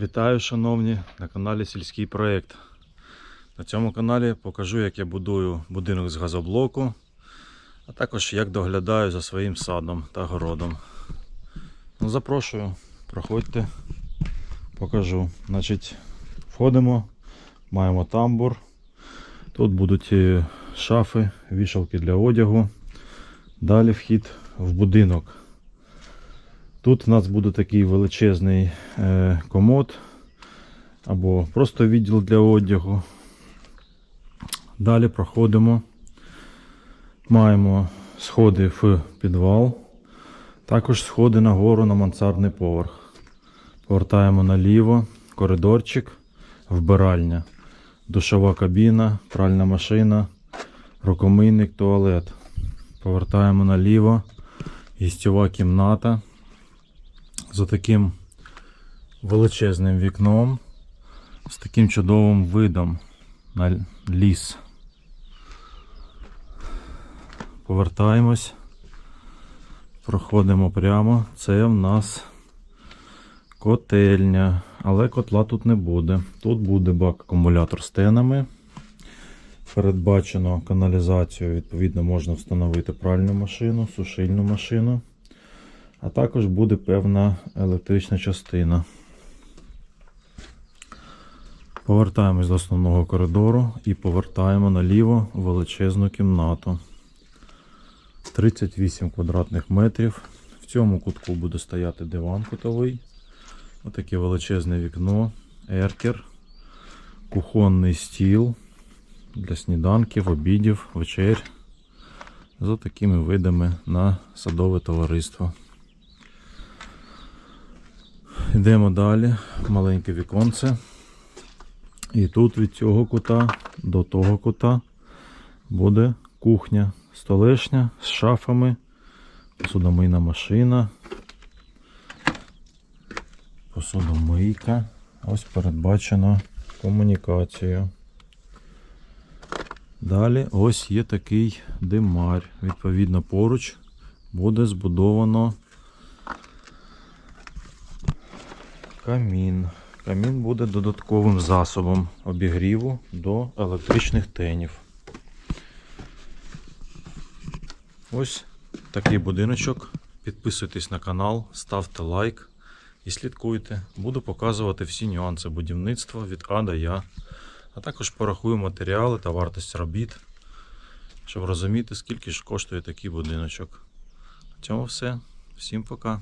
Вітаю, шановні, на каналі Сільський проєкт. На цьому каналі покажу, як я будую будинок з газоблоку, а також як доглядаю за своїм садом та городом. Ну, запрошую, проходьте, покажу. Значить, входимо, маємо тамбур. Тут будуть е, шафи, вішалки для одягу. Далі вхід в будинок. Тут у нас буде такий величезний е, комод або просто відділ для одягу. Далі проходимо. Маємо сходи в підвал, також сходи нагору на мансардний поверх. Повертаємо наліво, коридорчик, вбиральня, душова кабіна, пральна машина, рукомийник, туалет. Повертаємо наліво, гістьова кімната за таким величезним вікном, з таким чудовим видом на ліс. Повертаємось, проходимо прямо. Це в нас котельня, але котла тут не буде. Тут буде бак-акумулятор з тенами. Передбачено каналізацію, відповідно, можна встановити пральну машину, сушильну машину. А також буде певна електрична частина. Повертаємось до основного коридору і повертаємо наліво величезну кімнату. 38 квадратних метрів. В цьому кутку буде стояти диван кутовий. Отаке величезне вікно, еркер, кухонний стіл для сніданків, обідів, вечер. За такими видами на садове товариство. Йдемо далі, маленьке віконце. І тут від цього кута до того кута буде кухня, столешня з шафами, посудомийна машина, посудомийка. Ось передбачено комунікацію. Далі ось є такий димар. Відповідно, поруч буде збудовано камін. Камін буде додатковим засобом обігріву до електричних тенів. Ось такий будиночок. Підписуйтесь на канал, ставте лайк і слідкуйте. Буду показувати всі нюанси будівництва від А до Я. А також порахую матеріали та вартість робіт, щоб розуміти, скільки ж коштує такий будиночок. На цьому все. Всім пока.